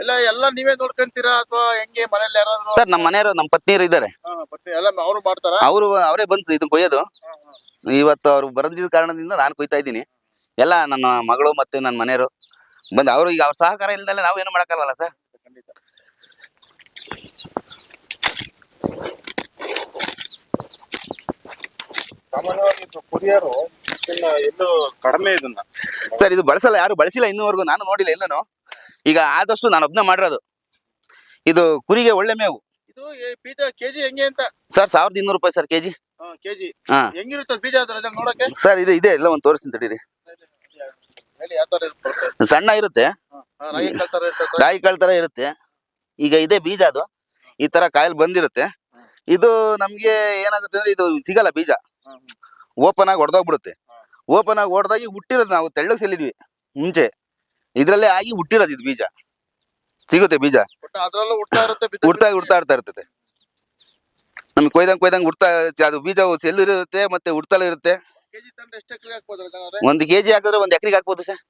ಎಲ್ಲ ಎಲ್ಲ ನೀವೇ ನೋಡ್ಕೊಂತೀರಾ ಅಥವಾ ಹೆಂಗೆ ಮನೇಲಿ ಯಾರಾದ್ರು? ಸರ್ ನಮ್ಮ ಮನೆಯವರು ನಮ್ಮ ಪತ್ನಿಯರು ಇದ್ದಾರೆ. ಹಾ, ಮತ್ತೆ ಎಲ್ಲ ಅವರು ಮಾಡ್ತಾರಾ? ಅವರು ಅವರೇ ಬಂದು ಇದನ್ನ ಕೊಯ್ಯೋದು. ಇವತ್ತು ಅವ್ರು ಬರಂದಿದ್ದ ಕಾರಣದಿಂದ ನಾನು ಕೊಯ್ತಾ ಇದ್ದೀನಿ. ಎಲ್ಲ ನನ್ನ ಮಗಳು ಮತ್ತೆ ನನ್ನ ಮನೆಯವರು ಬಂದು ಅವರು ಈಗ ಅವ್ರ ಸಹಕಾರ ಇಲ್ದಲೆ ನಾವು ಏನು ಮಾಡಕ್ಕಲ್ವಲ್ಲ ಸರ್. ಖಂಡಿತ. ಸಾಮಾನ್ಯವಾಗಿ ಇದು ಕುರಿಯರು ಇದನ್ನ ಎಲ್ಲೂ ಕಡಿಮೆ ಇದನ್ನ. ಸರ್ ಇದು ಬಳಸಲ್ಲ ಯಾರು ಬಳಸಿಲ್ಲ ಇನ್ನೂವರೆಗೂ ನಾನು ನೋಡಿಲ್ಲ ಎಲ್ಲನೂ. ಈಗ ಆದಷ್ಟು ನಾನು ಒಬ್ಬನೇ ಮಾಡಿರೋದು. ಇದು ಕುರಿಗೆ ಒಳ್ಳೆ ಮೇವು. ಇದು ಬೀಜ ಕೆಜಿ ಹೆಂಗೆ ಅಂತ? ಸರ್ ಸಾವಿರದ ಇನ್ನೂರು ರೂಪಾಯಿ ಸರ್ ಕೆಜಿ. ಕೆಜಿ. ಹಾ. ಹೆಂಗಿರುತ್ತೆ ಬೀಜ ಅದ್ರ ನೋಡಕ್ಕೆ ಸರ್ ಇದು ಇದೆ ಎಲ್ಲ ಒಂದು ತೋರಿಸ್ತೀನಿ ತಡೀರಿ. ಸಣ್ಣ ಇರುತ್ತೆ. ರಾಗಿ ಕಾಳು ತರ ಇರುತ್ತೆ. ಈಗ ಇದೆ ಬೀಜ ಅದು. ಈ ತರ ಕಾಯಿಲ್ ಬಂದಿರುತ್ತೆ. ಇದು ನಮ್ಗೆ ಏನಾಗುತ್ತೆ ಅಂದ್ರೆ ಇದು ಸಿಗಲ್ಲ ಬೀಜ. ಓಪನ್ ಆಗಿ ಹೊಡೆದೋಗ್ಬಿಡುತ್ತೆ ಓಪನ್ ಆಗಿ ಹೊಡೆದಾಗಿ ಹುಟ್ಟಿರೋದು ನಾವು ತೆಳ್ಳಗೆ ಸೆಲ್ಲಿದ್ವಿ. ಮುಂಚೆ. ಇದ್ರಲ್ಲೇ ಆಗಿ ಹುಟ್ಟಿರೋದು ಇದು ಬೀಜ. ಸಿಗುತ್ತೆ ಬೀಜ. ಅದ್ರಲ್ಲೂ ಹುಡ್ತಾ ಇರುತ್ತೆ ಹುಡ್ತಾ ಹುಡ್ತಾ ಇರ್ತಾ ಇರ್ತದೆ. ನಮ್ಗೆ ಕೊಯ್ದಂಗ್ ಕೊಯ್ದಂಗ್ ಹುಡ್ತಾ ಅದು ಬೀಜ ಸೆಲ್ ಇರುತ್ತೆ ಮತ್ತೆ ಹುಡ್ತಲೂ ಇರುತ್ತೆ? ಒಂದ್ ಕೆಜಿ ಹಾಕಿದ್ರೆ ಒಂದ್ ಎಕರೆಗೆ ಹಾಕ್ಬೋದು ಸರ್.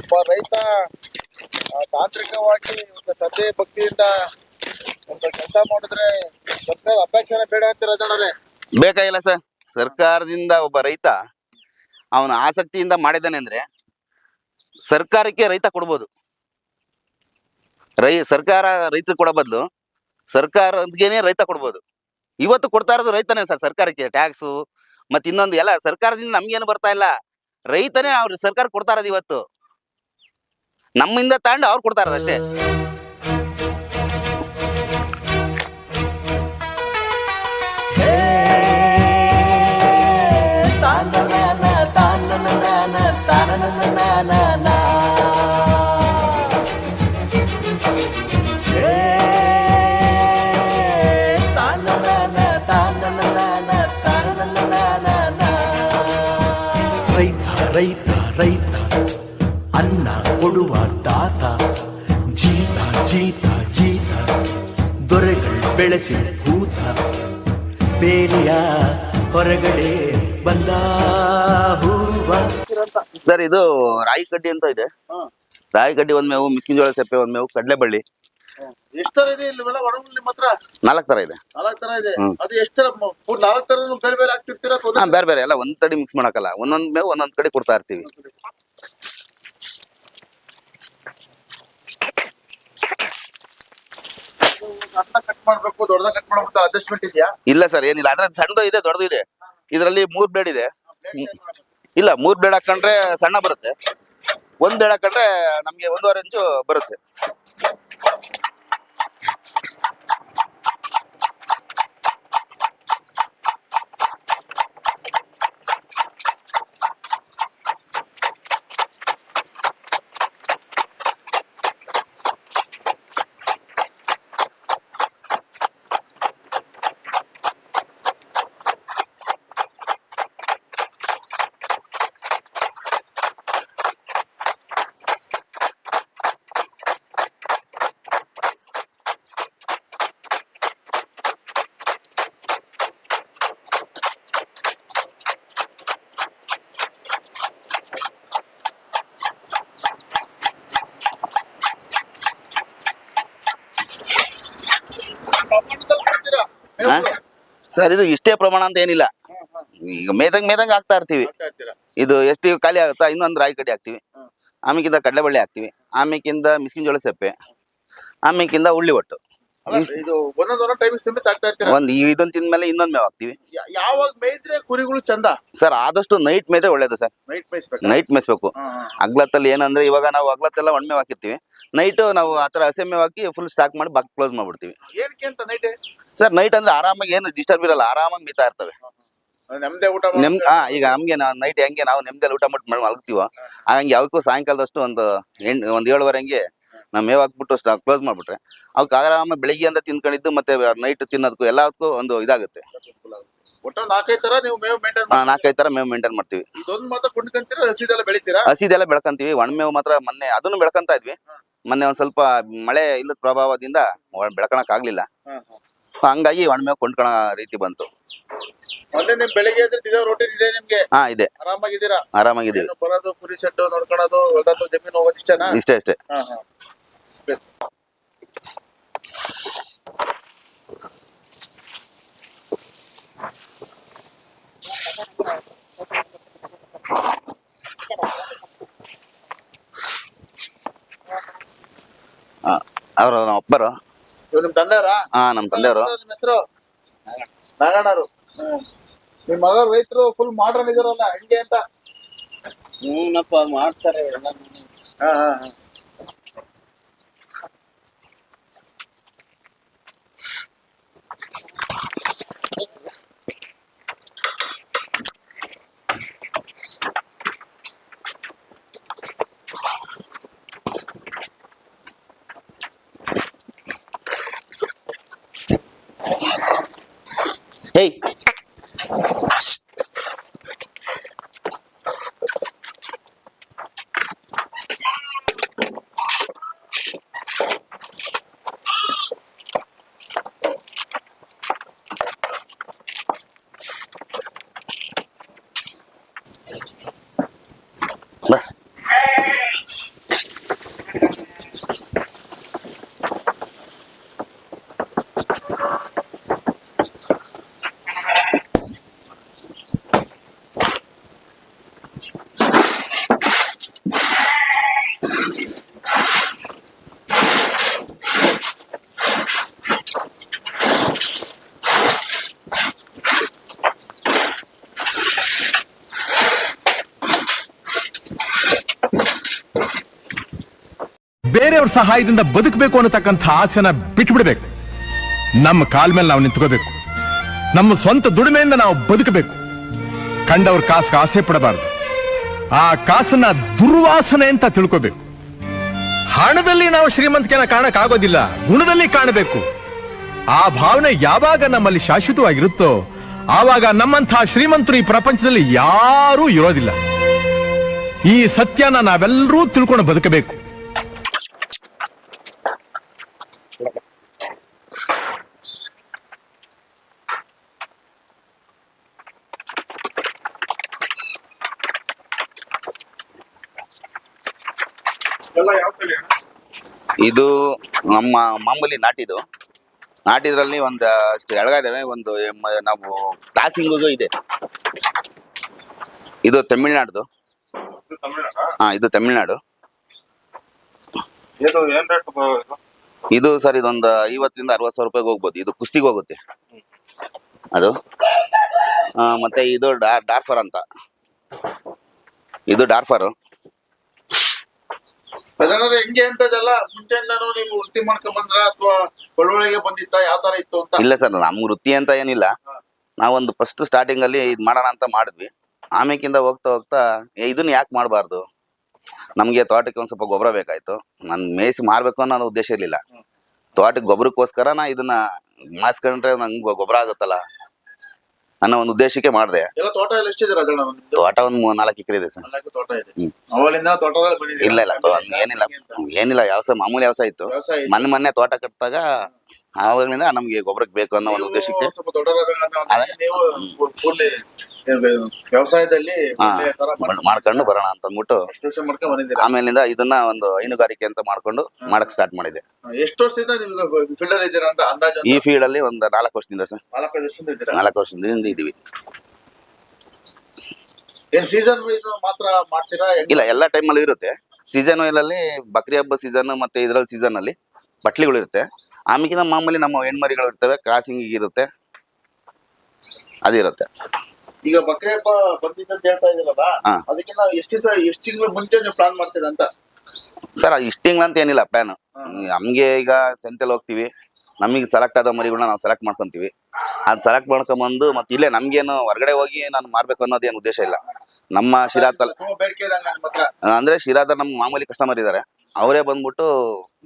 ಒಬ್ಬ ರೈತ ತಾಂತ್ರಿಕವಾಗಿ ಒಂದು ಶ್ರದ್ಧೆ ಭಕ್ತಿಯಿಂದ ಒಂದು ಕೆಲಸ ಮಾಡಿದ್ರೆ ಬೇಕಾಗಿಲ್ಲ ಸರ್. ಸರ್ಕಾರದಿಂದ ಒಬ್ಬ ರೈತ ಅವನ ಆಸಕ್ತಿಯಿಂದ ಮಾಡಿದ್ದಾನೆ ಅಂದ್ರೆ ಸರ್ಕಾರಕ್ಕೆ ರೈತ ಕೊಡ್ಬೋದು. ರೈ, ಸರ್ಕಾರ ರೈತರು ಕೊಡೋ ಬದಲು ಸರ್ಕಾರದ್ಗೇನೆ ರೈತ ಕೊಡ್ಬೋದು. ಇವತ್ತು ಕೊಡ್ತಾ ಇರೋದು ರೈತನೇ ಸರ್ ಸರ್ಕಾರಕ್ಕೆ. ಟ್ಯಾಕ್ಸು ಮತ್ತೆ ಇನ್ನೊಂದು ಎಲ್ಲ ಸರ್ಕಾರದಿಂದ ನಮ್ಗೇನು ಬರ್ತಾ ಇಲ್ಲ. ರೈತನೇ ಅವ್ರು ಸರ್ಕಾರ ಕೊಡ್ತಾ ಇರೋದು ಇವತ್ತು. ನಮ್ಮಿಂದ ತಗೊಂಡು ಅವ್ರು ಕೊಡ್ತಾ ಇರೋದು ಅಷ್ಟೇ. ರೈತ ರೈತ ಅನ್ನ ಕೊಡುವ ದಾತ. ಜೀತ ಜೀತ ಜೀತ ದೊರೆಗಳು ಬೆಳೆಸಿ ಭೂತ. ಬೇಲಿಯ ಹೊರಗಡೆ ಬಂದ ಹೂವ. ಸರ್ ಇದು ರಾಯಿ ಕಡ್ಡಿ ಅಂತ ಇದೆ. ರಾಯಿ ರಾಗಿ ಕಡ್ಡಿ ಒಂದ್ ಮೇವು ಮಿಸ್ಕಿನ ಜೋಳ ಸೆಪ್ಪೆ ಒಂದ್ ಮೇವು ಕಡಲೆ ಬಳ್ಳಿ ಎಷ್ಟು ತರ ಇದೆ ಇಲ್ಲಿ ಒಳ ನಿಮ್ಮ ಹತ್ರ? ನಾಲ್ಕು ತರ ಇದೆ. ನಾಲ್ಕು ತರ ಇದೆ. ಹ್ಮ್. ಅದು ಎಷ್ಟರ ನಾಲ್ಕು ತರ ಬೇರೆ ಬೇರೆ ಹಾಕ್ತಿರ್ತೀರಾ ಅಥವಾ ಹಾ ಒಂದೇ ಬೇರೆ ಬೇರೆ. ಎಲ್ಲ ಒಂದ್ ತಡಿ ಮಿಕ್ಸ್ ಮಾಡಕ್ಕಲ್ಲ. ಒಂದೊಂದ್ ಮೇಲೆ ಒಂದೊಂದ್ ಕಡೆ ಕೊಡ್ತಾ ಇರ್ತೀವಿ. ಸಣ್ಣ ಕಟ್ ಮಾಡ್ಬೇಕು ದೊಡ್ಡದಾಗ ಕಟ್ ಮಾಡ್ಬೇಕು ಅಡ್ಜಸ್ಟ್ಮೆಂಟ್ ಇದೆಯಾ? ಇಲ್ಲ ಸರ್ ಏನಿಲ್ಲ. ಅದ್ರ ಸಣ್ಣದು ಇದೆ ದೊಡ್ಡದು ಇದೆ. ಇದರಲ್ಲಿ ಮೂರ್ ಬ್ಲೇಡ್ ಇದೆ. ಇಲ್ಲ ಮೂರ್ ಬ್ಲೇಡ್ ಹಾಕೊಂಡ್ರೆ ಸಣ್ಣ ಬರುತ್ತೆ. ಒಂದ್ ಬ್ಲೇಡ್ ಹಾಕೊಂಡ್ರೆ ನಮ್ಗೆ ಒಂದೂವರೆ ಇಂಚು ಬರುತ್ತೆ ಕೊಡ್ತೀರಾ ಹಾ? ಸರ್ ಇದು ಇಷ್ಟೇ ಪ್ರಮಾಣ ಅಂತ ಏನಿಲ್ಲ. ಈಗ ಮೇದಂಗ್ ಮೇದಂಗ್ ಹಾಕ್ತಾ ಇರ್ತೀವಿ. ಇದು ಎಷ್ಟು ಖಾಲಿ ಆಗುತ್ತಾ ಇನ್ನೊಂದು ರಾಗಿ ಕಡ್ಡಿ ಹಾಕ್ತಿವಿ. ಆಮೇಕಿಂದ ಕಡಲೆಬಳ್ಳಿ ಹಾಕ್ತಿವಿ. ಆಮೇಕಿಂದ ಮಿಸ್ಕಿನ ಜೋಳ ಸೆಪ್ಪೆ. ಆಮೇಕಿಂದ ಉಳ್ಳಿ ಒಟ್ಟು. ಒಂದ್ ಇದೊಂದ್ ತಿಂದ್ಮೇಲೆ ಇನ್ನೊಂದ್ ಮೇವ್ ಹಾಕ್ತಿವಿ. ಯಾವಾಗ ಮೇಯ್ದ್ರೆ ಕುರಿಗಳು ಚಂದ? ಸರ್ ಆದಷ್ಟು ನೈಟ್ ಮೇದ್ರೆ ಒಳ್ಳೇದು ಸರ್. ನೈಟ್ ಮೇಯ್ಸ್ಬೇಕು? ಅಗ್ಲತ್ತಲ್ಲಿ ಏನಂದ್ರೆ ಇವಾಗ ನಾವು ಅಗ್ಲತ್ತೆಲ್ಲ ಒಣ್ಮೆ ಹಾಕಿರ್ತೀವಿ. ನೈಟ್ ನಾವು ಆತರ ಹಸೆ ಮೇವ್ ಹಾಕಿ ಫುಲ್ ಸ್ಟಾಕ್ ಮಾಡಿ ಬಾಕ್ ಕ್ಲೋಸ್ ಮಾಡ್ಬಿಡ್ತೀವಿ. ಸರ್ ನೈಟ್ ಅಂದ್ರೆ ಆರಾಮಾಗಿ ಏನು ಡಿಸ್ಟರ್ಬ್ ಇರಲ್ಲ ಆರಾಮಾಗಿ ಮೀತಾ ಇರ್ತವೆ. ನಮ್ದೇ ಊಟ ನೆಮ್ ಹಾ ಈಗ ನಮ್ಗೆ ನೈಟ್ ಹೆಂಗೆ ನಾವು ನೆಮ್ಮದಿಯಲ್ಲಿ ಊಟ ಮಾಡಿ ಮಲಗ್ತೀವೋ ಹಂಗೆ ಯಾವಕ್ಕೂ ಸಾಯಂಕಾಲದಷ್ಟು ಒಂದು ಎಂಟ್ ಒಂದ್ ಏಳುವರೆ ಹಂಗೆ ನಾವು ಮೇವ್ ಹಾಕ್ಬಿಟ್ಟು ಕ್ಲೋಸ್ ಮಾಡ್ಬಿಟ್ರೆ ಅವಕ್ಕೆ ಆರಾಮ ಬೆಳಿಗ್ಗೆ ಅಂತ ತಿನ್ಕೊಂಡಿದ್ದು ಮತ್ತೆ ನೈಟ್ ತಿನ್ನೋದಕ್ಕೂ ಎಲ್ಲದಕ್ಕೂ ಒಂದು ಇದಾಗುತ್ತೆ. ನಾಲ್ಕೈದು ತರ ನೀವು ಮೇವು ಮೇಂಟೈನ್ ಮಾಡ್ತೀವಿ. ಹಸಿದೆಲ್ಲ ಬೆಳಿತೀರಾ? ಒಣ ಮೇವು ಮಾತ್ರ ಮೊನ್ನೆ ಅದನ್ನು ಬೆಳ್ಕಂತ ಇದ್ವಿ. ಮೊನ್ನೆ ಒಂದ್ ಸ್ವಲ್ಪ ಮಳೆ ಇಲ್ಲದ ಪ್ರಭಾವದಿಂದ ಬೆಳಕಣಕ್ ಬೆಳ್ಕೊಳಕ್ ಆಗ್ಲಿಲ್ಲ ಹಂಗಾಗಿ ಒಣಮೇವು ಕೊಂಡ್ಕೊಳೋ ರೀತಿ ಬಂತು. ಮೊನ್ನೆ ನಿಮ್ ಬೆಳಿಗ್ಗೆ ಎದ್ರೆ ಇದೇ ರೋಟೀನ್ ಇದೆ ನಿಮ್ಗೆ? ಹಾ ಇದೆ. ಆರಾಮಾಗಿದ್ದೀರಾ? ಆರಾಮಾಗಿದ್ದೀವಿ. ಏನು ಬರೋದು ಕುರಿ ಶೆಡ್ ನೋಡ್ಕೊಳೋದು ಹೊಲದ್ದು ಜಮೀನು ಹೋಗೋದು ಇಷ್ಟನಾ ಇಷ್ಟೇ. ಅಷ್ಟೇ ಹಾ ಹಾ. ಸರಿ. ಅವರು ನಮ್ಮ ಅಪ್ಪರು ಇವ್ರು ನಿಮ್ ತಂದೆಯವರಾ? ಹಾ ನಮ್ಮ ತಂದೆಯವರು. ನಿಮ್ಮ ಹೆಸರು? ನಾಗಣ್ಣರು ಹ್ಮ್. ನಿಮ್ ಮಗ ರೈತರು ಫುಲ್ ಮಾಡ್ರನ್ ಇದಾರಲ್ಲ ಹೆಂಗೆ ಅಂತ? ಹ್ಞೂನಪ್ಪ ಮಾಡ್ತಾರೆ ಎಲ್ಲ. ಹಾ ಹಾ ಹಾ. ಸಹಾಯದಿಂದ ಬದುಕಬೇಕು ಅನ್ನತಕ್ಕಂಥ ಆಸೆನ ಬಿಟ್ಬಿಡ್ಬೇಕು. ನಮ್ಮ ಕಾಲ್ ಮೇಲೆ ನಾವು ನಿಂತ್ಕೋಬೇಕು. ನಮ್ಮ ಸ್ವಂತ ದುಡಿಮೆಯಿಂದ ನಾವು ಬದುಕಬೇಕು. ಕಂಡವ್ರ ಕಾಸಿಗೆ ಆಸೆ ಪಡಬಾರದು. ಆ ಕಾಸನ್ನ ದುರ್ವಾಸನೆ ಅಂತ ತಿಳ್ಕೋಬೇಕು. ಹಣದಲ್ಲಿ ನಾವು ಶ್ರೀಮಂತಿಕೆನ ಕಾಣಕ್ ಆಗೋದಿಲ್ಲ ಗುಣದಲ್ಲಿ ಕಾಣಬೇಕು. ಆ ಭಾವನೆ ಯಾವಾಗ ನಮ್ಮಲ್ಲಿ ಶಾಶ್ವತವಾಗಿರುತ್ತೋ, ಆವಾಗ ನಮ್ಮಂತಹ ಶ್ರೀಮಂತರು ಈ ಪ್ರಪಂಚದಲ್ಲಿ ಯಾರೂ ಇರೋದಿಲ್ಲ. ಈ ಸತ್ಯನ ನಾವೆಲ್ಲರೂ ತಿಳ್ಕೊಂಡು ಬದುಕಬೇಕು. ಇದು ನಮ್ಮ ಮಾಮೂಲಿ ನಾಟಿದು. ನಾಟಿದ್ರಲ್ಲಿ ಒಂದು ಇದಾವೆ ಒಂದು ನಾವು ಕ್ರಾಸಿಂಗು ಇದೆ. ಇದು ತಮಿಳ್ನಾಡ್ದು? ಹಾ ಇದು ತಮಿಳ್ನಾಡು. ಇದು ಸರ್ ಇದೊಂದು ಐವತ್ತರಿಂದ ಅರವತ್ತು ಸಾವಿರ ರೂಪಾಯಿಗೆ ಹೋಗ್ಬೋದು. ಇದು ಕುಸ್ತಿಗೆ ಹೋಗುತ್ತೆ. ಅದು. ಮತ್ತೆ ಇದು ಡಾರ್ಫರ್ ಅಂತ. ಇದು ಡಾರ್ಫರ್. ಪ್ರಧಾನರೇ ಹೆಂಗೆ ಅಂತದೆಲ್ಲ ಮುಂಚೆಯಿಂದಾನು ನೀವು ವೃತ್ತಿ ಮಾಡ್ಕೊಂಡ್ ಬಂದ್ರ ಅಥವಾ ಒಳೊಳಗೆ ಬಂದಿತ್ತ ಯಾವ ತರ ಇತ್ತು ಅಂತ? ಇಲ್ಲ ಸರ್ ನಮ್ ವೃತ್ತಿ ಅಂತ ಏನಿಲ್ಲ. ನಾವೊಂದು ಫಸ್ಟ್ ಸ್ಟಾರ್ಟಿಂಗ್ ಅಲ್ಲಿ ಇದ್ ಮಾಡೋಣ ಅಂತ ಮಾಡಿದ್ವಿ. ಆಮೇಕಿಂದ ಹೋಗ್ತಾ ಹೋಗ್ತಾ ಏ, ಇದನ್ನ ಯಾಕೆ ಮಾಡಬಾರ್ದು? ನಮಗೆ ತೋಟಕ್ಕೆ ಒಂದು ಸ್ವಲ್ಪ ಗೊಬ್ಬರ ಬೇಕಾಯ್ತು. ನಾನು ಮೇಯಿಸಿ ಮಾರ್ಬೇಕು ಅನ್ನೋ ಉದ್ದೇಶ ಇರಲಿಲ್ಲ. ತೋಟಕ್ಕೆ ಗೊಬ್ಬರಕ್ಕೋಸ್ಕರ ನಾ ಇದನ್ನ ಮಾಸ್ಕೊಂಡ್ರೆ ನಂಗೆ ಗೊಬ್ಬರ ಆಗುತ್ತಲ್ಲ? ಅನ್ನೋ ಒಂದು ಉದ್ದೇಶಕ್ಕೆ ಮಾಡಿದೆ. ಎಲ್ಲ ತೋಟ ಎಲ್ಲ ಎಷ್ಟಿದೆ ರಾಜಣ್ಣ? ನಿಮ್ದು ತೋಟ ಒಂದು ಮೂರ್ ನಾಲ್ಕು ಎಕರೆ ಇದೆ ಸರ್. ನಾಲ್ಕು ತೋಟ ಇದೆ. ಹ್ಮ್. ಅವಲಿಂದ ತೋಟದಲ್ಲಿ ಬಂದಿದ್ದೀರಾ? ಇಲ್ಲ ಇಲ್ಲ ತೋ- ಏನಿಲ್ಲ. ಏನಿಲ್ಲ ವ್ಯವಸಾಯ ಮಾಮೂಲಿ ವ್ಯವಸಾಯ ಇತ್ತು. ವ್ಯವಸಾಯ ಇದೆ. ಮೊನ್ನೆ ಮೊನ್ನೆ ತೋಟ ಕಟ್ಟಿದಾಗ ಆವಾಗಲಿಂದ ನಮ್ಗೆ ಗೊಬ್ಬರಕ್ಕೆ ಬೇಕು ಅನ್ನೋ ಒಂದು ನೀವು ಉದ್ದೇಶಕ್ಕೆ. ಸ್ವಲ್ಪ ದೊಡ್ಡವರಾದಾಗ ಅಂದ್ರೆ ನೀವು ಫುಲ್ ವ್ಯವಸಾಯದಲ್ಲಿ ಮಾಡ್ಕೊಂಡು ಬರೋಣ ಅಂತ ಅಂದ್ಬಿಟ್ಟು ಆಮೇಲಿಂದ ಇದನ್ನ ಒಂದು ಹೈನುಗಾರಿಕೆ ಅಂತ ಮಾಡ್ಕೊಂಡು ಮಾಡಕ್ ಸ್ಟಾರ್ಟ್ ಮಾಡಿದೆ. ಎಷ್ಟು ವರ್ಷದಿಂದ ನೀವು ಫೀಲ್ಡರ್ ಇದ್ದೀರಾ ಅಂತ ಅಂದಾಜು ಈ ಫೀಲ್ಡ್ ಅಲ್ಲಿ ಒಂದು ನಾಲ್ಕು ವರ್ಷದಿಂದ ಸರ್. ನಾಲ್ಕು ವರ್ಷದಿಂದ ಇದ್ದೀರಾ? ನಾಲ್ಕು ವರ್ಷದಿಂದ ಇದೀವಿ ಏನ್ ಸೀಸನ್ ವೈಸ್ ಮಾತ್ರ ಮಾಡ್ತೀರಾ? ಇಲ್ಲ ಎಲ್ಲ ಟೈಮಲ್ಲೂ ಇರುತ್ತೆ. ಸೀಸನ್ ಅಲ್ಲಿ ಬಕ್ರಿ ಹಬ್ಬ ಸೀಸನ್ ಮತ್ತೆ ಇದ್ರಲ್ಲಿ ಸೀಸನ್ ಅಲ್ಲಿ ಬಟ್ಲಿಗಳು ಇರುತ್ತೆ. ಆಮೇಲೆ ಮಾಮೂಲಿ ನಮ್ಮ ಹೆಣ್ಮರಿಗಳು ಇರ್ತವೆ ಕ್ರಾಸಿಂಗ್ ಇರುತ್ತೆ. ಅದಿರುತ್ತೆ ಈಗ ಬಕ್ರೆ ಹಬ್ಬ ಬಂದಿದೆ ಅಂತ ಹೇಳ್ತಾ ಇದ್ದೀರಲ್ಲ ಹಾ. ನಾವು ಎಷ್ಟು ದಿವಸ ಎಷ್ಟು ತಿಂಗಳು ಮುಂಚೆ ನೀವು ಪ್ಲಾನ್ ಮಾಡ್ತೀರಾ ಅಂತ? ಸರ್ ಇಷ್ಟು ತಿಂಗಳು ಅಂತ ಏನಿಲ್ಲ ಪ್ಲಾನ್ ನಮ್ಗೆ ಈಗ ಸಂತೆಲ್ ಹೋಗ್ತೀವಿ. ನಮಗೆ ಸೆಲೆಕ್ಟ್ ಆದ ಮರಿಗಳನ್ನ ನಾವು ಸೆಲೆಕ್ಟ್ ಮಾಡ್ಕೊಂತೀವಿ. ಅದು ಸೆಲೆಕ್ಟ್ ಮಾಡ್ಕೊಂಬಂದು ಮತ್ತೆ ಇಲ್ಲೇ ನಮ್ಗೇನು ಹೊರಗಡೆ ಹೋಗಿ ನಾನು ಮಾರ್ಬೇಕು ಅನ್ನೋದೇನು ಉದ್ದೇಶ ಇಲ್ಲ. ನಮ್ಮ ಶಿರಾ ತಲ್ ತುಂಬಾ ಬೇಡಿಕೆ ಇದೆ ಹಂಗ ಹತ್ರ ಅಂದ್ರೆ ಶಿರಾದ ನಮ್ಮ ಮಾಮೂಲಿ ಕಸ್ಟಮರ್ ಇದ್ದಾರೆ ಅವರೇ ಬಂದ್ಬಿಟ್ಟು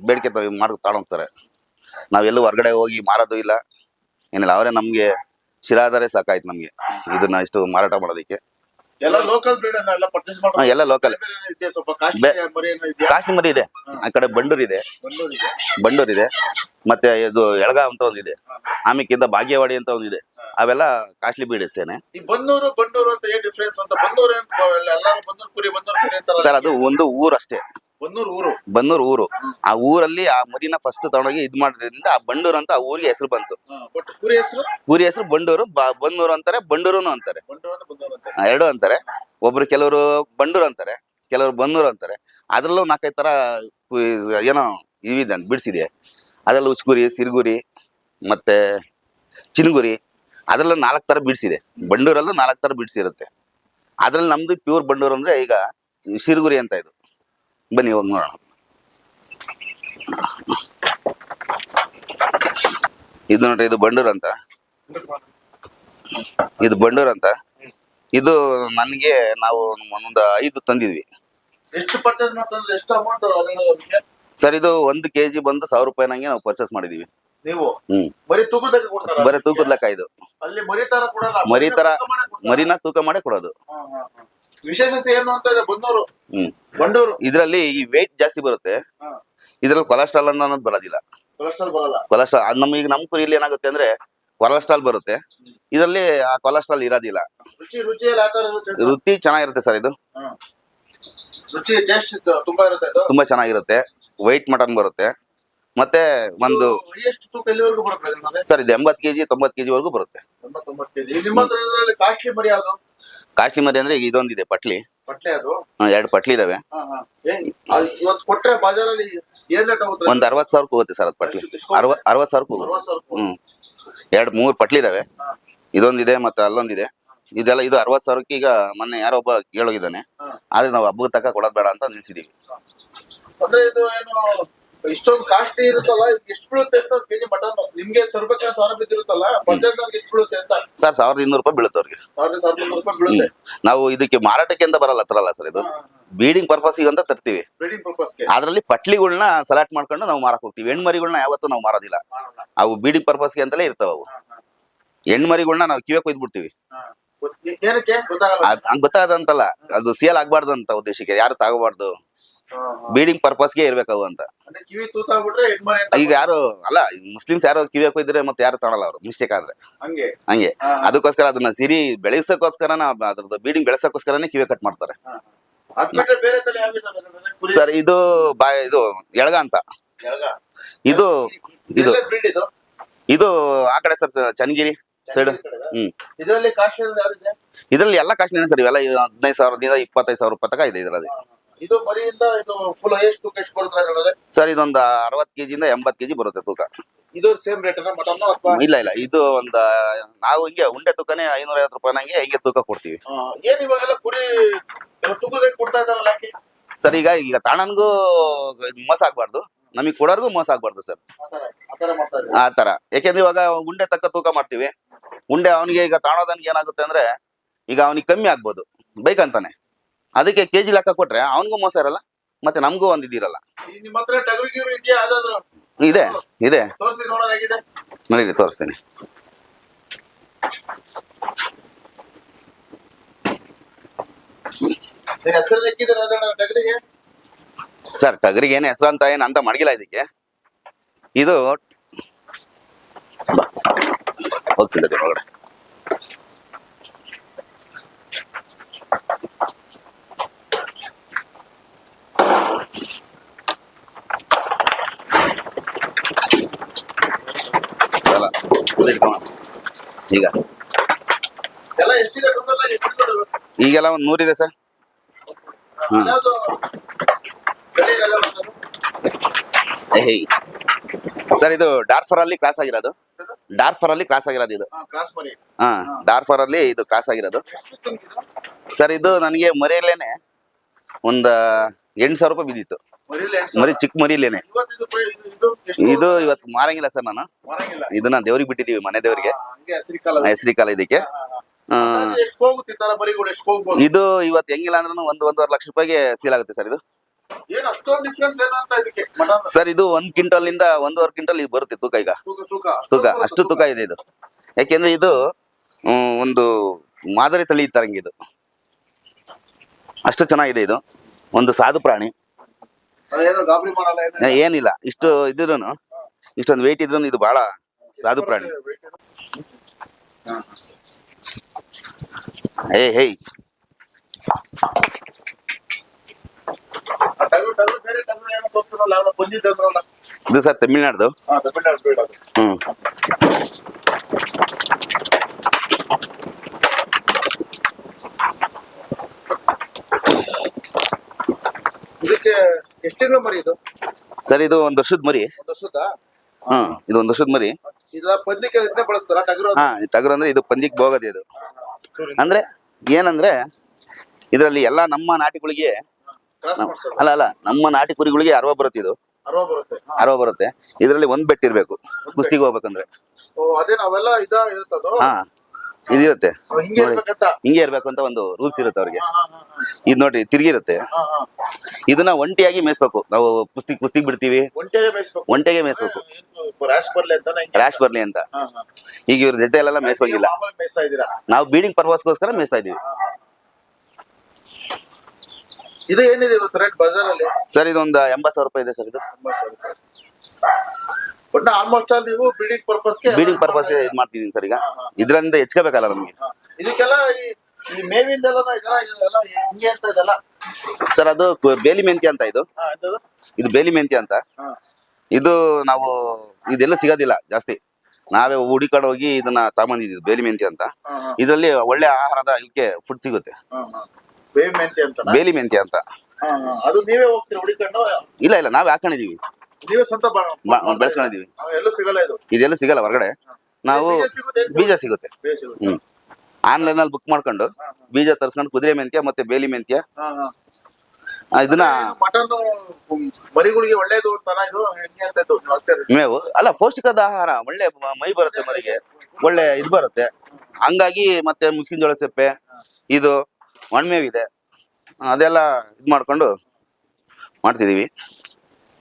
ಬೇಡಿಕೆ ಮಾಡ್ ತಗೊಂಡೋಗ್ತಾರೆ ನಾವೆಲ್ಲೂ ಹೊರಗಡೆ ಹೋಗಿ ಮಾರೋದು ಇಲ್ಲ. ಏನಿಲ್ಲ ಅವರೇ ನಮಗೆ ಶಿರಾದರೆ ಸಾಕಾಯ್ತು ನಮಗೆ. ಇದನ್ನ ಇಷ್ಟು ಮಾರಾಟ ಮಾಡೋದಕ್ಕೆ. ಎಲ್ಲ ಲೋಕಲ್ ಬ್ರೀಡ್ ಎಲ್ಲ ಪರ್ಚೇಸ್ ಹಾ, ಮಾಡ್ತಾರೆ ಎಲ್ಲ ಲೋಕಲ್ ಇದೆಯಾ ಸ್ವಲ್ಪ ಕಾಸ್ಟ್ ಬೆ- ಮರಿ ಏನೋ ಇದೆಯಾ? ಕಾಶಿ ಮರಿ ಇದೆ. ಆ ಕಡೆ ಬಂಡೂರ್ ಇದೆ. ಬಂದೂರಿಗೆ ಬಂಡೂರ್ ಇದೆ. ಮತ್ತೆ ಇದು ಎಳಗ ಅಂತ ಒಂದಿದೆ ಆಮೇಕಿಂತ ಭಾಗ್ಯವಾಡಿ ಅಂತ ಒಂದಿದೆ ಅವೆಲ್ಲ ಕಾಸ್ಟ್ಲಿ ಬೀಡ್ ಸೇನೆ ಈ ಬಂಡೂರು ಅಂತ ಏನ್ ಡಿಫ್ರೆನ್ಸ್ ಅಂತ ಬನ್ನೂರು ಏನ್ ಎಲ್ಲಾರು ಬನ್ನೂರು ಕುರಿ ಬನ್ನೂರು ಕುರಿ ಅಂತಾರಲ್ಲ ಸರ್ ಅದು ಒಂದು ಊರಷ್ಟೇ. ಬನ್ನೂರು ಊರು. ಬನ್ನೂರು ಊರು. ಆ ಊರಲ್ಲಿ ಆ ಮರಿನ ಫಸ್ಟ್ ತಗೊಂಡೋಗಿ ಇದ್ ಮಾಡಿದ್ರಿಂದ ಆ ಬಂಡೂರು ಅಂತ ಆ ಊರಿಗೆ ಹೆಸರು ಬಂತು. ಬಟ್ ಕುರಿ ಹೆಸರು? ಹೆಸರು ಬಂಡೂರು ಬ- ಬನ್ನೂರು ಅಂತಾರೆ ಬಂಡೂರುನು ಅಂತಾರೆ. ಬಂಡೂರು ಅಂತ ಬನ್ನೂರು ಅಂತ ಆ, ಎರಡು ಅಂತಾರೆ. ಒಬ್ರು ಕೆಲವರು ಬಂಡೂರು ಅಂತಾರೆ ಕೆಲವರು ಬನ್ನೂರು ಅಂತಾರೆ. ಅದ್ರಲ್ಲೂ ನಾಲ್ಕೈದು ತರ ಕು- ಏನೋ ಇವಿದೆ ಬಿಡಿಸಿದೆ. ಅದರಲ್ಲಿ ಉಚ್ಗುರಿ ಸಿರಿಗುರಿ ಮತ್ತೆ ಚಿನ್ಗುರಿ ಅದರಲ್ಲೂ ನಾಲ್ಕು ತರ ಬಿಡಿಸಿದೆ. ಬಂಡೂರಲ್ಲೂ ನಾಲ್ಕು ತರ ಬಿಡಿಸಿರುತ್ತೆ. ಅದ್ರಲ್ಲಿ ನಮ್ದು ಪ್ಯೂರ್ ಬಂಡೂರು ಅಂದ್ರೆ ಈಗ ಸಿರಿಗುರಿ ಅಂತ ಇದು. ಬನ್ನಿ ಹೋಗಿ ನೋಡೋಣ. ಇದು ನೋಡ್ರಿ ಇದು ಬಂಡೂರ್ ಅಂತ. ಇದು ಬಂಡೂರ್ ಅಂತ. ಇದು ನನಗೆ ನಾವು ಒಂದು ಐದು ತಂದಿದ್ವಿ. ಸರ್ ಇದು ಒಂದು ಕೆ ಜಿ ಬಂದು ಸಾವಿರ ರೂಪಾಯಿ ನಂಗೆ ನಾವು ಪರ್ಚೇಸ್ ಮಾಡಿದೀವಿ. ನೀವು? ಕೊಡ್ತಾರ? ಬರೀ ತೂಕದ ಲೆಕ್ಕ ಇದು. ಮರಿ ತರ ಮರಿನ ತೂಕ ಮಾಡೇ ಕೊಡೋದು. ವಿಶೇಷತೆ ಏನು ಅಂತ ಇದೆ ಬನ್ನೂರು ಹ್ಮ್. ಬಂಡೂರು ಇದರಲ್ಲಿ ಈ ವೇಟ್ ಜಾಸ್ತಿ ಬರುತ್ತೆ. ಇದ್ರಲ್ಲಿ ಕೊಲೆಸ್ಟ್ರಾಲ್ ಅನ್ನೋದು ಬರೋದಿಲ್ಲ. ಕೊಲೆಸ್ಟ್ರಾಲ್ ಬರಲ್ಲ. ಕೊಲೆಸ್ಟ್ರಾಲ್ ನಮ್ಮ ಈಗ ಕುರಿಯಲ್ಲಿ ಏನಾಗುತ್ತೆ ಅಂದ್ರೆ ಕೊಲೆಸ್ಟ್ರಾಲ್ ಬರುತ್ತೆ. ಇದರಲ್ಲಿ ಆ ಕೊಲೆಸ್ಟ್ರಾಲ್ ಇರೋದಿಲ್ಲ. ರುಚಿ ಚೆನ್ನಾಗಿರುತ್ತೆ ಸರ್ ಇದು. ರುಚಿ ಟೇಸ್ಟ್ ತುಂಬಾ ಇರುತ್ತೆ ಇದು. ತುಂಬಾ ಚೆನ್ನಾಗಿರುತ್ತೆ. ವೈಟ್ ಮಟನ್ ಬರುತ್ತೆ. ಮತ್ತೆ ಒಂದು ಸರ್ ಇದು ಎಂಬತ್ತು ಕೆಜಿ ತೊಂಬತ್ತು ಕೆಜಿ ವರೆಗೂ ಬರುತ್ತೆ. ಕಾಸ್ಟ್ಲಿ ಮರಿ ಮರಿ ಅಂದ್ರೆ ಈಗ ಇದೊಂದಿದೆ ಪಟ್ಲಿ. ಬಟ್ಲೆ ಅದು? ಹಾ, ಎರಡು ಪಟ್ಲಿ ಇದಾವೆ. ಹಾ, ಹಾ. ಏ, ಅದು ಇವತ್ತು ಕೊಟ್ರೆ ಬಾಜಾರಲ್ಲಿ ಏನ್ ರೇಟ್ ಆಗುತ್ತೆ ಒಂದ್ ಅರವತ್ ಸಾವಿರ ಹೋಗುತ್ತೆ ಸರ್ ಅದು ಪಟ್ಲಿ. ಅರವತ್ ಹೋಗುತ್ತೆ. ಅರವತ್ತು ಸಾವಿರ ರೂಪಾಯಿ. ಹ್ಮ್. ಎರಡ್ ಮೂರ್ ಪಟ್ಲಿ ಇದಾವೆ. ಇದೊಂದಿದೆ ಮತ್ತೆ ಅಲ್ಲೊಂದಿದೆ. ಇದೆಲ್ಲ ಇದು ಅರವತ್ ಸಾವಿರಕ್ಕೆ ಈಗ ಮೊನ್ನೆ ಯಾರೋ ಒಬ್ಬ ಕೇಳೋಗಿದ್ದಾನೆ. ಹಾ. ಆದ್ರೆ ನಾವು ಹಬ್ಬದ ತಕ್ಕ ಕೊಡೋದ್ ಬೇಡ ಅಂತ ನಿಲ್ಸಿದೀವಿ. ಅಂದ್ರೆ ಇದು ಏನು ಇಷ್ಟೊಂದು ಕಾಸ್ಟ್ಲಿ ಇರುತ್ತಲ್ಲ ಎಷ್ಟು ಬೀಳುತ್ತೆ ಅಂತ ಕೆಜಿ ಮಟನ್ ನಿಮ್ಗೆ ತರ್ಬೇಕಾದ್ರೆ ಸಾವಿರ ಬಿದ್ದಿರುತ್ತಲ್ಲ ಪಂಚಾಯತ್ ಎಷ್ಟು ಬೀಳುತ್ತೆ ಅಂತ. ಸರ್ ಸಾವಿರದ ಇನ್ನೂರು ರೂಪಾಯಿ ಬೀಳುತ್ತೆ ಅವ್ರಿಗೆ. ಸಾವಿರದ ಸಾವಿರದ ಇನ್ನೂರು ರೂಪಾಯಿ ಬೀಳುತ್ತೆ. ನಾವು ಇದಕ್ಕೆ ಮಾರಾಟಕ್ಕೆ ಅಂತ ಬರಲ್ಲ ತರಲ್ಲ ಸರ್ ಇದು. ಬೀಡಿಂಗ್ ಪರ್ಪಸ್ಗೆ ಅಂತ ತರ್ತೀವಿ. ಬ್ರೀಡಿಂಗ್ ಪರ್ಪಸ್ಗೆ ಅದ್ರಲ್ಲಿ ಪಟ್ಲಿಗಳನ್ನ ಸೆಲೆಕ್ಟ್ ಮಾಡ್ಕೊಂಡು ನಾವು ಮಾರಕ್ ಹೋಗ್ತೀವಿ. ಹೆಣ್ಮರಿಗಳನ್ನ ಯಾವತ್ತೂ ನಾವು ಮಾರೋದಿಲ್ಲ. ಅವು ಬೀಡಿಂಗ್ ಪರ್ಪಸ್ಗೆ ಅಂತಲೇ ಇರ್ತಾವ ಅವು. ಹೆಣ್ಮರಿಗಳನ್ನ ನಾವು ಕಿವೆ ಕೊಯ್ದ್ಬಿಡ್ತೀವಿ ಅದ್ ಹಂಗ್ ಗೊತ್ತಾಗದಂತಲ್ಲ ಅದು ಸೇಲ್ ಆಗ್ಬಾರ್ದು ಅಂತ ಉದ್ದೇಶಕ್ಕೆ. ಯಾರು ತಗೋಬಾರ್ದು? ಬೀಡಿಂಗ್ ಪರ್ಪಸ್ಗೆ ಗೆ ಹೆಣ್ಮರಿ ಅಂತ. ಈಗ ಯಾರು ಅಲ್ಲ ಮುಸ್ಲಿಮ್ಸ್ ಯಾರು ಕಿವಿ ಹಾಕಿದ್ರೆ ಮತ್ತೆ ಯಾರು ತಗೊಳಲ್ಲ ಅವರು ಮಿಸ್ಟೇಕ್ ಆದ್ರೆ. ಹಂಗೆ. ಅದಕ್ಕೋಸ್ಕರ ಅದನ್ನ ಸಿರಿ ಬೆಳೆಸಕ್ಕೋಸ್ಕರ ಅದ್ರದ್ದು ಬೀಡಿಂಗ್ ಬೆಳೆಸಕ್ಕೋಸ್ಕರನೇ ಕಿವಿ ಕಟ್ ಮಾಡ್ತಾರೆ. ಸರ್ ಇದು ಬಾಯ್ ಇದು ಎಳಗ ಅಂತ. ಇದು ಇದು. ಇದು? ಆ ಕಡೆ ಸರ್ ಚನ್ನಗಿರಿ ಸೈಡ್ ಹ್ಮ್. ಇದ್ರಲ್ಲಿ ಎಲ್ಲ ಕಾಶ್ಮೀರ ಸರ್ ಇವೆಲ್ಲ ಹದಿನೈದು ಸಾವಿರದಿಂದ ಇಪ್ಪತ್ತೈದು ಸಾವಿರ ರೂಪಾಯಿ ತನಕ ಇದೆ ಇದರಲ್ಲಿ. ಇದು ಮರಿಯಿಂದ ಇದು ಫುಲ್ ಎಷ್ಟು ತೂಕ ಎಷ್ಟು ಬರುತ್ತೆ ಹಾಗಾದ್ರೆ ಸರ್ ಇದೊಂದು ಅರವತ್ತು ಕೆಜಿಯಿಂದ ಎಂಬತ್ತು ಕೆಜಿ ಬರುತ್ತೆ ತೂಕ. ಇದು ಸೇಮ್ ರೇಟ್ ಮಟನ್ ಅಥವಾ? ಇಲ್ಲ ಇಲ್ಲ ಇದು ಒಂದು ನಾವು ಹಿಂಗೆ ಉಂಡೆ ತೂಕನೇ ಐನೂರ ಐವತ್ತು ರೂಪಾಯಿ ನಂಗೆ ಹಿಂಗೆ ತೂಕ ಕೊಡ್ತೀವಿ. ಏನ್ ಇವಾಗೆಲ್ಲ ಕುರಿ ತೂಕದಾಗ ಕೊಡ್ತಾ ಇದಾರಲ್ಲ ಯಾಕೆ? ಸರ್ ಈಗ ಈಗ ತಾಣನ್ಗೂ ಮೋಸ ಆಗ್ಬಾರ್ದು. ನಮಗೆ ಕೊಡೋರ್ಗೂ ಮೋಸ ಆಗ್ಬಾರ್ದು ಸರ್ ಆ ತರ ಯಾಕೆಂದ್ರೆ ಇವಾಗ ಉಂಡೆ ತಕ್ಕ ತೂಕ ಮಾಡ್ತೀವಿ. ಉಂಡೆ ಅವನಿಗೆ ಈಗ ತಾಣೋದನ್ಗೆ ಏನಾಗುತ್ತೆ ಅಂದ್ರೆ ಈಗ ಅವನಿಗೆ ಕಮ್ಮಿ ಆಗ್ಬೋದು. ಬೇಕಂತಾನೆ ಅದಕ್ಕೆ ಕೆಜಿ ಲೆಕ್ಕ ಕೊಟ್ರೆ ಅವನಿಗೂ ಮೋಸ ಇರಲ್ಲ ಮತ್ತೆ ನಮಗೂ ಒಂದು ಇದಿರಲ್ಲ. ಇದೆ ಇದೆ. ನೋಡಿ ತೋರಿಸ್ತೀನಿ. ಸರ್ ಟಗರಿಗೆ? ಏನು ಹೆಸರು ಅಂತ ಏನು ಅಂತ ಮಡಗಿಲ್ಲ ಇದಕ್ಕೆ. ಇದು ತಡಿ ಒಳಗಡೆ ಅಲ್ಲ, ಇದು ಇಟ್ಕೊಳ. ಈಗ? ಈಗೆಲ್ಲ ಒಂದು ನೂರಿದೆ ಸರ್. ಹ್ಮ್. ಸರ್ ಇದು ಡಾರ್ಫರ್ ಅಲ್ಲಿ ಕ್ಲಾಸ್ ಆಗಿರೋದು. ಡಾರ್ಫರ್ ಅಲ್ಲಿ ಕ್ಲಾಸ್ ಆಗಿರೋದು ಇದು. ಹಾ, ಡಾರ್ಫರ್ ಅಲ್ಲಿ ಇದು ಕ್ಲಾಸ್ ಆಗಿರೋದು. ಸರ್ ಇದು ನನಗೆ ಮರೆಯಲ್ಲೇನೆ ಒಂದು ಎಂಟು ಸಾವಿರ ರೂಪಾಯಿ ಬಿದ್ದಿತ್ತು. ಮರಿ. ಚಿಕ್ಕ ಮರಿಲೇನೆ ಇದು- ಇವತ್ತು ಮಾರಂಗಿಲ್ಲ ಸರ್ ನಾನು. ಇದನ್ನ ದೇವ್ರಿಗೆ ಬಿಟ್ಟಿದೀವಿ ಮನೆ ದೇವರಿಗೆ. ಹೆಸರಿಕಾಲ ಇದಕ್ಕೆ. ಇದು ಇವತ್ತು ಹೆಂಗಿಲ್ಲ ಅಂದ್ರೂ ಒಂದು ಒಂದೂವರೆ ಲಕ್ಷ ರೂಪಾಯಿಗೆ ಸೀಲ್ ಆಗುತ್ತೆ ಸರ್ ಇದು. ಸರ್ ಇದು ಒಂದ್ ಕ್ವಿಂಟಲ್ನಿಂದ ಒಂದೂವರೆ ಕ್ವಿಂಟಲ್ ಇದು ಬರುತ್ತೆ ತೂಕ ಈಗ. ತೂಕ ಅಷ್ಟು ತೂಕ ಇದೆ ಇದು. ಯಾಕೆಂದ್ರೆ ಇದು ಒಂದು ಮಾದರಿ ತಳಿ ತರಂಗ ಇದು. ಅಷ್ಟು ಚೆನ್ನಾಗಿದೆ ಇದು. ಒಂದು ಸಾಧು ಪ್ರಾಣಿ ಅದೇನು ಗಾಬರಿ ಮಾಡಲ್ಲ ಏನು ಏ- ಏನಿಲ್ಲ. ಇಷ್ಟು ಇದ್ರು ಇಷ್ಟೊಂದು ವೆಯ್ಟ್ ಇದ್ರು ಇದು ಬಹಳ ಸಾಧು ಪ್ರಾಣಿ. ಯಾವ್ದೋ ಬಂದಿದ್ರಲ್ಲ ಇದು ಸರ್ ತಮಿಳ್ನಾಡ್ದು? ಹಾ ಹ್ಮ್. ಇದಕ್ಕೆ ಎಷ್ಟು ಮರಿ ಇದು? ಸರ್ ಇದು ಒಂದು ವರ್ಷದ ಮರಿ. ಒಂದು ವರ್ಷದ ಹ್ಮ್ ಇದು ಒಂದು ವರ್ಷದ ಮರಿ. ಪಂದ್ಯಕ್ಕೆ ಇದನ್ನೇ ಬಳಸ್ತಾರ? ಟಗರು ಹಾ ಟಗರು ಅಂದ್ರೆ ಇದು ಪಂದ್ಯಕ್ಕೆ ಹೋಗದ ಇದು ಅಂದ್ರೆ ಏನಂದ್ರೆ ಇದರಲ್ಲಿ ಎಲ್ಲಾ ನಮ್ಮ ನಾಟಿಗಳಿಗೆ ಕ್ರಾಸ್ ಅಲ್ಲ ಅಲ್ಲ ನಮ್ಮ ನಾಟಿ ಕುರಿಗಳಿಗೆ ಅರವ ಬರುತ್ತೆ ಇದು. ಅರ್ವ ಬರುತ್ತೆ. ಹಾ. ಅರವ ಬರುತ್ತೆ. ಇದರಲ್ಲಿ ಒಂದ್ ಬೆಟ್ಟಿರ್ಬೇಕು. ಕುಸ್ತಿಗೆ ಹೋಗ್ಬೇಕಂದ್ರೆ. ಓ ಅದೇ ನಾವೆಲ್ಲ ಇದ ಹಾ. ಇದಿರುತ್ತೆ. ಹಿಂಗೆ ಇರ್ಬೇಕು ಅಂತ ಒಂದು ರೂಲ್ಸ್ ಇರುತ್ತೆ ಅವ್ರಿಗೆ. ಇದು ನೋಡಿ ತಿರ್ಗಿರುತ್ತೆ. ಇದನ್ನ ಒಂಟಿಯಾಗಿ ಮೇಯಿಸ್ಬೇಕು. ನಾವು ಪುಸ್ತಿ ಪುಸ್ತಿ ಬಿಡ್ತೀವಿ. ಒಂಟೆಗೆ ಮೇಯಿಸ್ಬೇಕು. ರ್ಯಾಶ್ ಬರ್ಲಿ ಅಂತ. ಈಗ ಇವ್ರ ಜೊತೆ ಎಲ್ಲ ಮೇಯಿಸ್ಬೇಕಿಲ್ಲ ನಾವು ಬೀಡಿಂಗ್ ಪರ್ಪಸ್ಗೋಸ್ಕರ ಮೇಯಿಸ್ತಾ ಇದೀವಿ ಇದು ಏನಿದೆ ಇವತ್ತು ರೇಟ್ ಬಜಾರ್ ಅಲ್ಲಿ? ಸರ್ ಇದೊಂದು ಎಂಬತ್ತು ಸಾವಿರ ರೂಪಾಯಿ ಇದೆ ಸರ್ ಇದು. ಒಟ್ಟ ಆಲ್ಮೋಸ್ಟ್ ಆಲ್ ನೀವು ಬಿಲ್ಡಿಂಗ್ ಪರ್ಪಸ್ ಬೀಡಿಂಗ್ ಪರ್ಪಸ್ ಇದು ಮಾಡ್ತಿದೀನಿ ಸರ್ ಈಗ. ಇದರಿಂದ ಹೆಚ್ಕೋಬೇಕಲ್ಲ ನಮಗೆ. ಇದಕ್ಕೆಲ್ಲ ಈ ಈ ಮೇವಿಂದೆಲ್ಲ ಇದೆಲ್ಲ ಹಿಂಗೆ ಅಂತ ಇದೆಲ್ಲ. ಸರ್ ಅದು ಕು- ಬೇಲಿ ಮೆಂತ್ಯ ಅಂತ ಇದು. ಹಾ, ಎಂತದು? ಇದು ಬೇಲಿ ಮೆಂತಿ ಅಂತ. ಹಾ. ಇದು ನಾವು ಇದೆಲ್ಲ ಸಿಗೋದಿಲ್ಲ ಜಾಸ್ತಿ. ನಾವೇ ಹುಡಿಕೊಂಡು ಹೋಗಿ ಇದನ್ನ ತಗೊಂಬಂದಿದ್ದೀವಿ ಬೇಲಿ ಮೆಂತಿ ಅಂತ. ಹಾ, ಹಾ, ಇದರಲ್ಲಿ ಒಳ್ಳೆ ಆಹಾರದ ಇದಕ್ಕೆ ಫುಡ್ ಸಿಗುತ್ತೆ. ಹಾ, ಹಾ. ಬೇವ್ ಮೆಂತೆ ಅಂತ ಬೇಲಿ ಮೆಂತಿ ಅಂತ. ಅದು ನೀವೇ ಹೋಗ್ತೀರಿ ಹುಡಿಕೊಂಡು? ಇಲ್ಲ ಇಲ್ಲ ನಾವೇ ಹಾಕೊಂಡಿದೀವಿ ನೀವೇ ಸ್ವಂತ ಬ- ಮ- ಬೆಳೆಸ್ಕೊಂಡಿದೀವಿ ಹಾ, ಎಲ್ಲೂ ಸಿಗಲ್ಲ ಇದು. ಇದೆಲ್ಲ ಸಿಗಲ್ಲ ಹೊರಗಡೆ. ನಾವು ಬೀಜ ಸಿಗುತ್ತೆ, ಹ್ಮ್. ಆನ್ಲೈನ್ ಅಲ್ಲಿ ಬುಕ್ ಮಾಡ್ಕೊಂಡು ಬೀಜ ತರ್ಸ್ಕೊಂಡು ಕುದುರೆ ಮೆಂತ್ಯ ಮತ್ತೆ ಬೇಲಿ ಮೆಂತ್ಯ. ಇದನ್ನ ಮಟನ್ ಮರಿಗಳಿಗೆ ಒಳ್ಳೇದು? ಮೇವು. ಅಲ್ಲ ಪೌಷ್ಟಿಕದ ಆಹಾರ ಒಳ್ಳೆ ಮ- ಮೈ ಬರುತ್ತೆ ಮರಿಗೆ. ಒಳ್ಳೆ ಇದು ಬರುತ್ತೆ. ಹಂಗಾಗಿ ಮತ್ತೆ ಮುಸ್ಕಿನ ಜೋಳ ಸೆಪ್ಪೆ ಇದು ಒಣಮೇವಿದೆ. ಅದೆಲ್ಲ ಇದು ಮಾಡ್ಕೊಂಡು ಮಾಡ್ತಿದೀವಿ.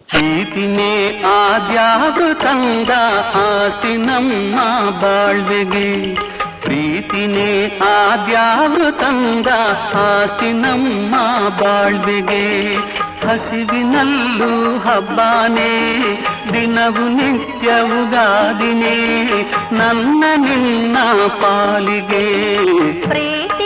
ಪ್ರೀತಿನೇ ಆದ್ಯಾವೃತಂಗ ಆಸ್ತಿ ನಮ್ಮ ಬಾಳ್ವೆಗೆ. ಪ್ರೀತಿನೇ ಆದ್ಯಾವೃತಂಗ ಆಸ್ತಿ ನಮ್ಮ ಬಾಳ್ವೆಗೆ. ಹಸಿವಿನಲ್ಲೂ ಹಬ್ಬಾನೇ, ದಿನವು ನಿತ್ಯವುಗಾದಿನೇ ನನ್ನ ನಿನ್ನ ಪಾಲಿಗೆ. ಪ್ರೀತಿ